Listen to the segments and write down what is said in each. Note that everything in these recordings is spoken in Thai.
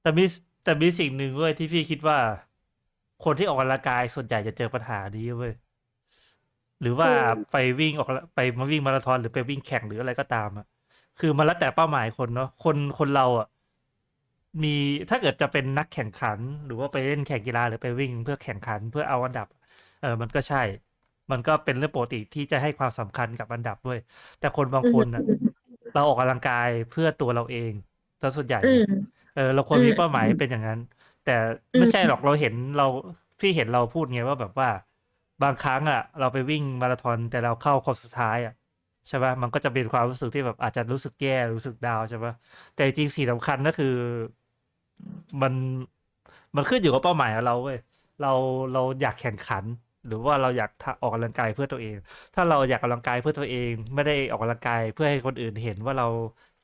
แต่มีแต่มีสิ่งหนึ่งเว้ยที่พี่คิดว่า คนที่ออกกำลังกายส่วนใหญ่จะเจอปัญหานี้เว้ยหรือว่าคือไปวิ่งออกไปมาวิ่งมาราธอนหรือไปวิ่งแข่งหรืออะไรก็ตามอะคือมันแล้วแต่เป้าหมายคนเนาะคนคนเราอะมีถ้าเกิดจะเป็นนักแข่งขัน หรือว่าไปเล่นแข่งกีฬาหรือไปวิ่งเพื่อแข่งขันเพื่อเอาอันดับ เออมันก็ใช่ มันก็เป็นเรื่องปกติที่จะให้ความสำคัญกับอันดับด้วย แต่คนบางคนอะ เราออกกำลังกายเพื่อตัวเราเองซะส่วนใหญ่อื เลยมเออเราควรอืมีมเป้าหมายอืมเป็นอย่างนั้น แต่อืไม่มใช่หรอกเราเห็นเราพี่เห็นเราพูดไงว่าแบบว่า บางครั้งอะ เราไปวิ่งมาราธอนแต่เราเข้าคนสุดท้ายอะใช่ปะมันก็จะเป็นความรู้สึกที่แบบอาจจะรู้สึกแย่รู้สึกดาวน์ใช่ปะแต่จริงๆสิ่งสำคัญก็คือ มันมันขึ้นอยู่กับเป้าหมายของเราเว้ยเราเราอยากแข่งขัน หรือว่าเราอยากทะออกกำลังกายเพื่อตัวเอง ถ้าเราอยากออกกำลังกายเพื่อตัวเอง ไม่ได้ออกกำลังกายเพื่อให้คนอื่นเห็นว่าเรา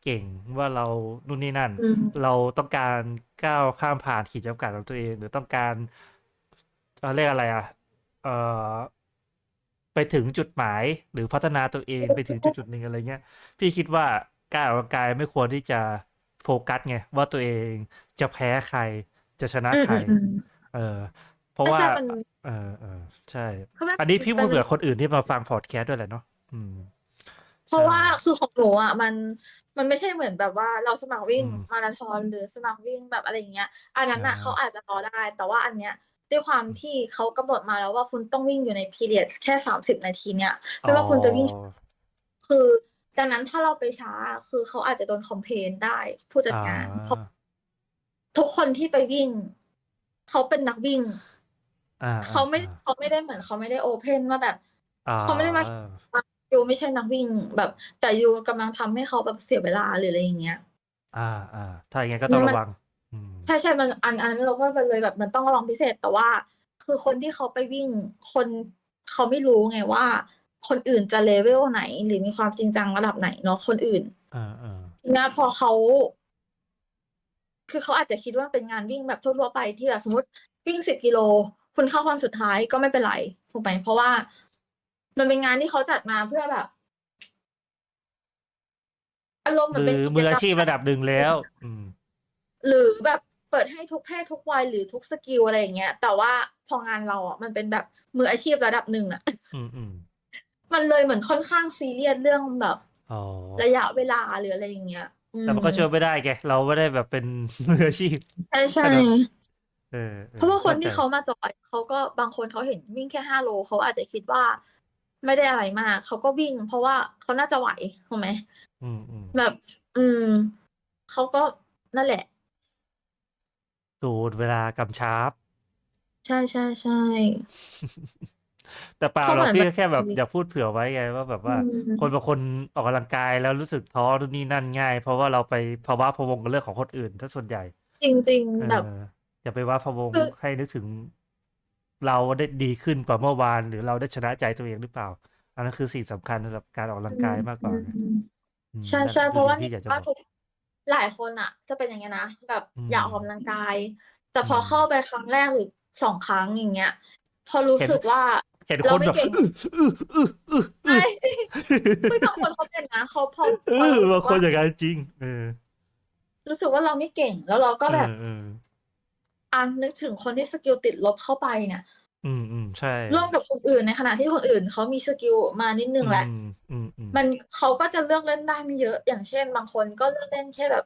เก่งว่าเรานู่นนี่นั่นอืมเราต้องการก้าวข้ามผ่านขีดจำกัดของตัวเอง หรือต้องการเราเรียกอะไรอะเอ่อไปถึงจุดหมายหรือพัฒนาตัวเองไปถึงจุดจุดหนึ่งอะไรเงี้ย พี่คิดว่าการออกกำลังกายไม่ควรที่จะโฟกัสไงว่าตัวเองจะแพ้ใครจะชนะอืมใครอืมอืมเออ เพราะไม่ว่าใช่มันเออเออใช่เพราะว่าอันนี้พี่พูดมันเผื่อคนอื่นที่มาฟังพอดแคสต์ด้วยแหละเนาะอืมเพราะใช่ว่าคือของหนูอะมัน มันไม่ใช่เหมือนแบบว่าเราสมัครวิ่งอืมมาราธอนหรือสมัครวิ่งแบบอะไรอย่างเงี้ย อันนั้นอะอ่าเขาอาจจะรอได้ แต่ว่าอันเนี้ยด้วยความที่เขากำหนดมาแล้วว่าคุณต้องวิ่งอยู่ในพีเรียดแค่สามสิบนาทีเนี่ยไม่ว่าคุณจะวิ่งอ๋อคือดังนั้นถ้าเราไปช้าคือเขาอาจจะโดนคอมเพลนได้ผู้จัดงานเพราะอ่าทุกคนที่ไปวิ่ง เขาเป็นนักวิ่งอ่าเขาไม่อ่าเขาไม่ได้เหมือนเขาไม่ได้โอเพนว่าแบบอ่าเขาไม่ได้มา ยูไม่ใช่นักวิ่งแบบ แต่ยูกำลังทำให้เขาแบบเสียเวลาหรืออะไรอย่างเงี้ย อ่าอ่าถ้าอย่างงั้นก็ต้องมันระวัง อืม ใช่ใช่มันอันอันนั้นเราก็เลยแบบมันต้องระวังพิเศษแต่ว่า คือคนที่เขาไปวิ่งคนเขาไม่รู้ไงว่า คนอื่นจะเลเวลไหน หรือมีความจริงจังระดับไหนเนาะคนอื่นอ่าอ่าทีนี้พอเขา คือเขาอาจจะคิดว่าเป็นงานวิ่งแบบทั่วๆไปที่แบบสมมติวิ่งสิบกิโล คุณเข้าคนสุดท้ายก็ไม่เป็นไรถูกไหมเพราะว่า มันเป็นงานที่เขาจัดมาเพื่อแบบอารมณ์เหมือนมืเป็นอกิจมือกรรอามชีพระดับหนึ่งแล้ว อืม หรือแบบเปิดให้ทุกเพศทุกวัยหรือทุกสกิลอะไรอย่างเงี้ย แต่ว่าพองานเราอะมันเป็นแบบมืออาชีพระดับหนึ่งอะ อืมอืมมันเลยเหมือนค่อนข้างซีเรียสเรื่องแบบ อ๋อระยะเวลาหรืออะไรอย่างเงี้ยอืแต่มันก็ช่วยไม่ได้แกเราไม่ได้แบบเป็น มืออาชีพ ใช่ใช่ขนาดเออออเพราะว่าคนที่ข้เขาใจมาจอยเขาก็บางคนเขาเห็นวิ่งแค่ห้าโลเขาอาจจะคิดว่า ไม่ได้อะไรมากเขาก็วิ่ง เพราะว่าเขาน่าจะไหวถูกไหมอืมอืมแบบ อืมเขาก็นั่นแหละ ดูดเวลากำชับ ใช่ใช่ใช่ แต่เปล่าเขาเราเหมือนพี่แบบแค่แบบ อยากพูดเผื่อไว้ไงว่าแบบว่าอืมคนบางคนออกกำลังกายแล้วรู้สึกท้อนู่นนี่นั่นง่าย เพราะว่าเราไปภาวะพะวงกับเรื่องของคนอื่นถ้าส่วนใหญ่จริง เอๆ แบบ ออย่าไปว่าพะวงคือ ให้นึกถึง เราได้ดีขึ้นกว่าเมื่อวาน หรือเราได้ชนะใจตัวเองหรือเปล่า อันนั้นคือสิ่งสำคัญสำหรับการออกกำลังกายมากกว่าไงอืมอืมใช่นั่นใช่คือเพราะว่าสิ่งที่อยากจะบว่าอก ทุกหลายคนอะ จะเป็นอย่างเงี้ยนะแบบอืมอยากออกกำลังกาย แต่พออม เข้าไปครั้งแรกหรือสองครั้งอย่างเงี้ย พอรู้เห็น สึกว่าเห็นเราคนไม่แบบ เก่ง อื้ออื้ออื้ออื้อใช่ไม่บางคนเขาเป็นนะเขาพอเอพออรู้สึบางกคนว่า อย่างนั้นจริง เออ รู้สึกว่าเราไม่เก่ง แล้วเราก็เอแบบอเออ อะนึกถึงคนที่สกิลติดลบเข้าไปเนี่ย อืมอืมใช่ร่วมกับคนอื่นในขณะที่คนอื่นเขามีสกิลมานิดนึงแหละอืมอืมอืมมันเขาก็จะเลือกเล่นได้ไม่เยอะอย่างเช่น บางคนก็เลือกเล่นแค่แบบ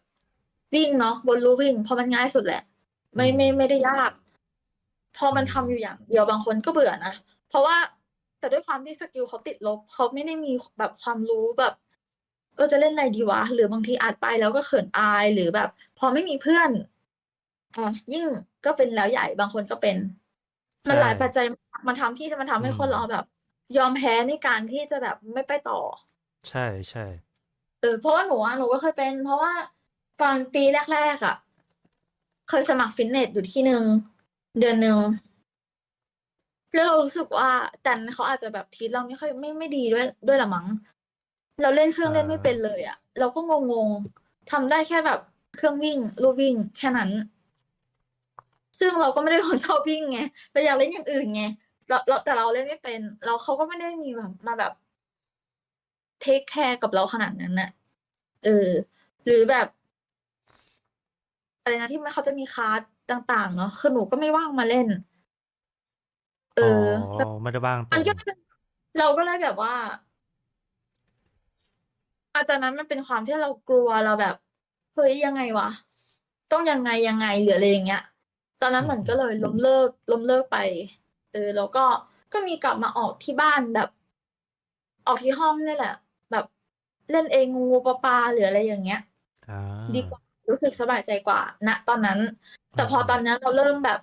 วิ่งเนาะบนลู่วิ่งเพราะมันง่ายสุดแหละ ไม่ไม่ไม่ได้ยาก พอมันทำอยู่อย่าง เดียวบางคนก็เบื่อนะเพราะว่าแต่ด้วยความที่สกิลเขาติดลบเขาไม่ได้มีแบบความรู้แบบเออจะเล่นอะไรดีวะ หรือบางทีอัดไปแล้วก็เขินอายหรือแบบ พอไม่มีเพื่อน อะยิ่งก็เป็นแล้วใหญ่ บางคนก็เป็นมันหลายปัจจัยมากมันทำที่จะมันทำให้คนเราแบบ ยอมแพ้ในการที่จะแบบไม่ไปต่อ ใช่ใช่เออ เพราะว่าหนูอะ หนูก็เคยเป็น เพราะว่าตอนปีแรก ๆอะเคยสมัครฟิตเนสอยู่ที่หนึ่ง เดือนหนึ่ง แล้วเรารู้สึกว่า แต่เขาอาจจะแบบทีเราไม่ค่อย ไม่ ไม่ดีด้วย ด้วยละมั้ง เราเล่นเครื่องเล่นไม่เป็นเลยอะเราก็งง ๆ ทำได้แค่แบบเครื่องวิ่ง ลู่วิ่ง แค่นั้น ซึ่งเราก็ไม่ได้คนชอบวิ่งไงเราอยากเล่นอย่างอื่นไงเราเราแต่เราเล่นไม่เป็น เราเขาก็ไม่ได้มีแบบมาแบบเทคแคร์กับเราขนาดนั้นน่ะ เออ หรือแบบอะไรนะที่มันเขาจะมีคลาสต่างๆ เนาะคือหนูก็ไม่ว่างมาเล่น เออ๋ออแบบไม่ได้บ้างตมัรนงก็เป็นเราก็เลยแบบว่าอาตอนนั้นมันเป็นความที่เรากลัวเราแบบเฮ้ยยังไงวะ ต้องยังไงยังไงหรืออะไรอย่างเงี้ย ตอนนั้นเหมือนก็เลยล้มเลิกล้มเลิกไป เออ แล้วก็ก็มีกลับมาออกที่บ้านแบบ ออกที่ห้องนี่แหละ แบบเล่นเองงูปลาปลาหรืออะไรอย่างเงี้ยอ่าดีกว่ารู้สึกสบายใจกว่าณตอนนั้น แต่พออืมตอนนี้เราเริ่มแบบ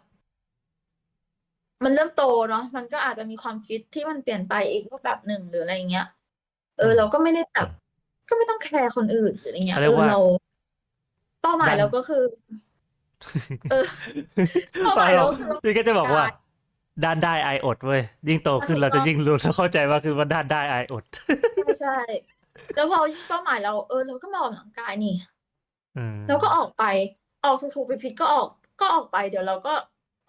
มันเริ่มโตเนาะมันก็อาจจะมีความคิดที่มันเปลี่ยนไปอีกรูปแบบหนึ่งหรืออะไรอย่างเงี้ย เออ เราก็ไม่ได้แบบก็ไม่ต้องแคร์คนอื่นหรืออะไรเงี้ยเขาเอเรียกอว่าเราเป้าหมายดันเราก็คือ เออเป้าหมายเราคือ พี่ก็จะบอกว่า ด้านได้ไออดเว้ยยิ่งโตขึ้นถูกเราต้จะองยิ่งรู้และเข้าใจว่าคือว่าด้านได้ไออดใช่ใช่ แล้วพอยิ่งเป้าหมายเราเออเราก็มาออกกำลังกายนี่ อืมแล้วก็ออกไป ออกถูกๆผิดๆก็ออก ก็ออกไปเดี๋ยวเราก็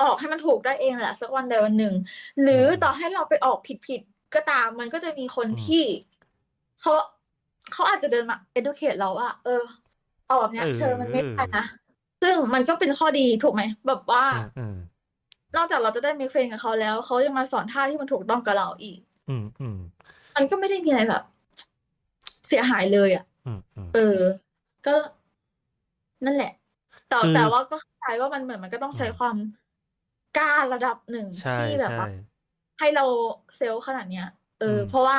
ออกให้มันถูกได้เองแหละสักวันใดวันหนึ่ง หรือต่อให้เราไปออกผิดๆก็ตามมันก็จะมีคนที่เขาเขาอาจจะเดินมา educate เราว่าเออ ออกแบบเนี้ยเธอมันไม่ได้นะ ซึ่งมันก็เป็นข้อดีถูกไหม แบบว่าอืมอืมนอกจากเราจะได้ make friend กับเขาแล้ว เขายังมาสอนท่าที่มันถูกต้องกับเราอีก อืมอืมมันก็ไม่ได้มีอะไรแบบ เสียหายเลยอะ อืมอืม เออ ก็นั่นแหละ แต่คือแต่ว่าก็เข้าใจว่ามันเหมือนมันก็ต้องใช้ความกล้าระดับหนึ่งใช่ที่แบบใช่ ว่าให้เราเซลล์ขนาดเนี้ย เอออม เพราะว่า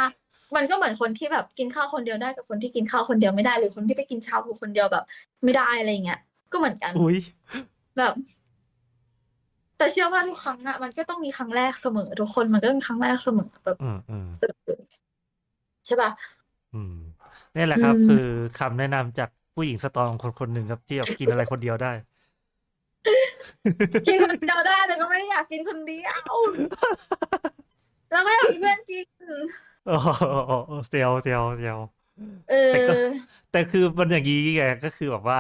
มันก็เหมือนคนที่แบบกินข้าวคนเดียวได้กับคนที่กินข้าวคนเดียวไม่ได้ หรือคนที่ไปกินชาบูคนเดียวแบบ ไม่ได้อะไรเงี้ย ก็เหมือนกัน อุ้ยแบบ แต่เชื่อว่าทุกครั้งอะมันก็ต้องมีครั้งแรกเสมอ ทุกคนมันก็มีครั้งแรกเสมอแบบอืมอืมเออใช่ป่ะ อืมนี่แหละครับ อืม คือคำแนะนำจากผู้หญิงสตรองคนคนหนึ่งครับที่แบบกินอะไรคนเดียวได้ กินคนเดียวได้แต่ก็ไม่ได้อยากกินคนเดียวแล้วก็อยากมีเพื่อนกินโอ้โหเซียวเซียวเซียวเออแต่ก็แต่คือมันอย่างนี้ไงก็คือแบบว่า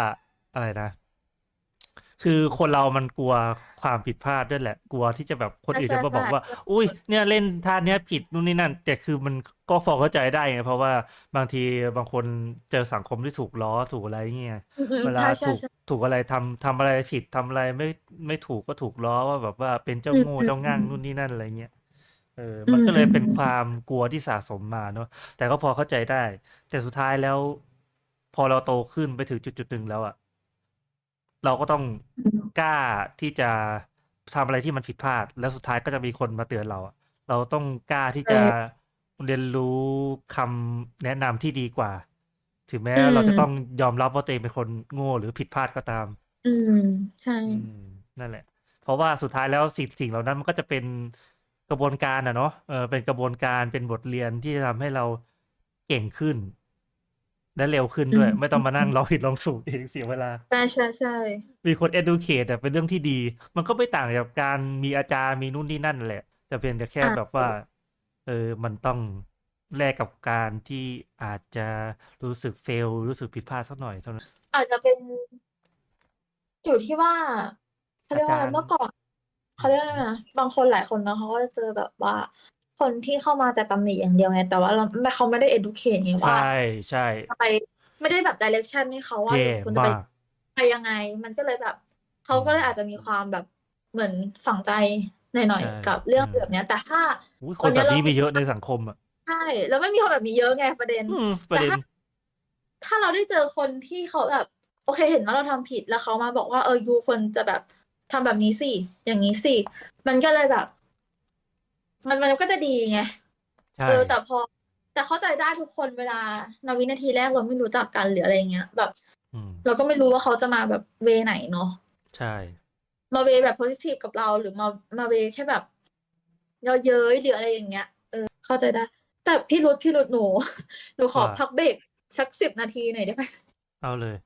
อะไรนะ คือคนเรามันกลัวความผิดพลาดด้วยแหละ กลัวที่จะแบบคนอื่นใช่จะมาบอกใช่ว่า อุ้ยเนี่ยเล่นท่าเนี้ยผิดนู่นนี่นั่น แต่คือมันก็พอเข้าใจได้ไงเพราะว่าบางทีบางคนเจอสังคมที่ถูกล้อถูกอะไรเงี้ยอืมอืมเวลาใช่ใช่ถูกใช่ถูกอะไรทำทำอะไรผิดทำอะไรไม่ไม่ถูกก็ถูกล้อว่าแบบว่าเป็นเจ้าอืมโง่อืมเจ้าง่างอืมนู่นนี่นั่นอะไรเงี้ยเอออืมันมก็เลยอืมเป็นอืมความกลัวที่สะสมมาเนาะแต่ก็พอเข้าใจได้ แต่สุดท้ายแล้ว พอเราโตขึ้นไปถึงจุดจุดหนึ่งแล้วอะ เราก็ต้องอืมกล้าที่จะทำอะไรที่มันผิดพลาด แล้วสุดท้ายก็จะมีคนมาเตือนเราอะเราต้องกล้าที่จะเรียนรู้คำแนะนำที่ดีกว่า ถึงแม้อืมเราจะต้องยอมรับว่าตัวเองเป็นคนโง่หรือผิดพลาดก็ตาม อืมใช่อืมนั่นแหละ เพราะว่าสุดท้ายแล้วสิ่งสิ่งเหล่านั้นมันก็จะเป็นกระบวนการอะเนาะเออเป็นกระบวนการเป็นบทเรียนที่จะทำให้เราเก่งขึ้น และเร็วขึ้นด้วยอืมไม่ต้องมานั่งลองผิดลองถูกเองเสียเวลา ใช่ใช่ใช่มีคน educate แต่เป็นเรื่องที่ดี มันก็ไม่ต่างจากการมีอาจารย์มีนู่นนี่นั่นแหละ แต่เพียงแต่แค่แบบว่า เออ มันต้องแลกกับการที่อาจจะรู้สึกเฟล รู้สึกผิดพลาดสักหน่อยเท่านั้น อาจจะเป็น อยู่ที่ว่าเขาเรียกว่าอะไรอาจารย์เมื่อก่อนเขาเรียกว่าอะไรนะบางคนหลายคนเนาะเขาก็จะเจอแบบว่า คนที่เข้ามาแต่ตำหนิอย่างเดียวไง แต่ว่าเราไม่เขาไม่ได้ educate ไงว่าใช่ใช่ไปไม่ได้แบบ direction ให้เขาว่าแย่คุณจะไปมากไปยังไง มันก็เลยแบบเขาก็เลยอาจจะมีความแบบเหมือนฝังใจหน่อยใช่ๆกับเรื่องอืมแบบเนี้ย แต่ถ้า อุ๊ยควันนเนี้แบยบนี้เรามีเยอะในสังคมอะใช่แล้วไม่มีคนแบบนี้เยอะไงประเด็น อืมประเด็นแต่ถ้าถ้าเราได้เจอคนที่เขาแบบ โอเคเห็นว่าเราทำผิดแล้วเขามาบอกว่าเออยูควรจะแบบทำแบบนี้สิอย่างนี้สิมันก็เลยแบบ มันมันก็จะดีไง ใช่ เออ แต่พอ แต่เข้าใจได้ทุกคนเวลาในวินาทีแรกเราไม่รู้จักกันหรืออะไรเงี้ย แบบ อืม เราก็ไม่รู้ว่าเขาจะมาแบบเวไหนเนาะ ใช่ มาเวแบบโพสิทีฟกับเราหรือมามาเวแค่แบบเยอะเย้ยหรืออะไรอย่างเงี้ย เออ เข้าใจได้ แต่พี่รุดพี่รุดหนู หนูขอว่า พักเบรกสักสิบนาทีหน่อยได้ไหม เอาเลย